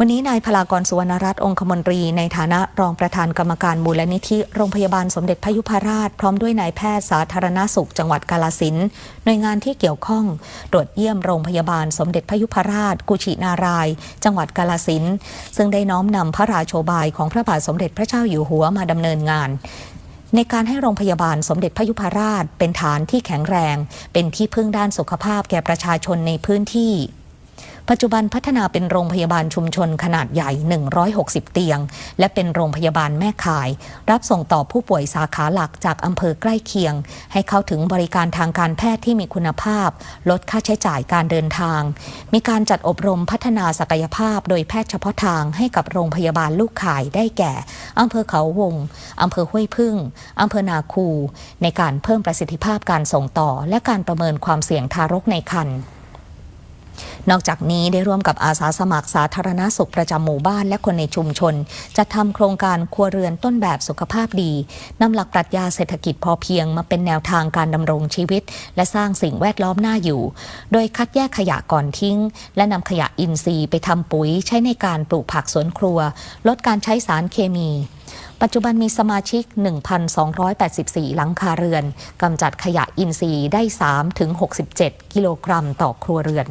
วันนี้นายพลากรสุวรรณรัตน์องคมนตรี ในฐานะรองประธานกรรมการมูลนิธิ โรงพยาบาลสมเด็จพยุพราช พร้อมด้วยนายแพทย์สาธารณสุข จังหวัดกาลสินหน่วยงานที่เกี่ยวข้อง ตรวจเยี่ยมโรงพยาบาลสมเด็จพยุพราช กุชินาราย จังหวัดกาลสินซึ่งได้น้อมนำพระราโชบายของพระบาทสมเด็จพระเจ้าอยู่หัวมาดำเนินงานในการให้โรงพยาบาลสมเด็จพยุพราช เป็นฐานที่แข็งแรง เป็นที่พึ่งด้านสุขภาพแก่ประชาชนในพื้นที่ ปัจจุบันพัฒนาเป็นโรงพยาบาลชุมชนขนาดใหญ่ 160 เตียง และเป็นโรงพยาบาลแม่ข่าย รับส่งต่อผู้ป่วยสาขาหลักจากอำเภอใกล้เคียง ให้เข้าถึงบริการทางการแพทย์ที่มีคุณภาพ ลดค่าใช้จ่ายการเดินทาง มีการจัดอบรมพัฒนาศักยภาพ โดยแพทย์เฉพาะทางให้กับโรงพยาบาลลูกข่ายได้แก่อำเภอเขาวงอำเภอห้วยพึ่งอำเภอนาคู ในการเพิ่มประสิทธิภาพการส่งต่อ และการประเมินความเสี่ยงทารกในครรภ์ นอกจากนี้ได้ร่วมกับอาสาสมัครสาธารณสุขประจำหมู่บ้านและคนในชุมชน จัดทำโครงการครัวเรือนต้นแบบสุขภาพดีนำหลักปรัชญาเศรษฐกิจพอเพียงมาเป็นแนวทางการดำรงชีวิต และสร้างสิ่งแวดล้อมน่าอยู่ โดยคัดแยกขยะก่อนทิ้ง และนำขยะอินทรีย์ไปทำปุ๋ยใช้ในการปลูกผักสวนครัว ลดการใช้สารเคมี ปัจจุบันมีสมาชิก 1,284 หลังคาเรือนกำจัดขยะอินทรีย์ได้ 3-67 กิโลกรัมต่อครัวเรือน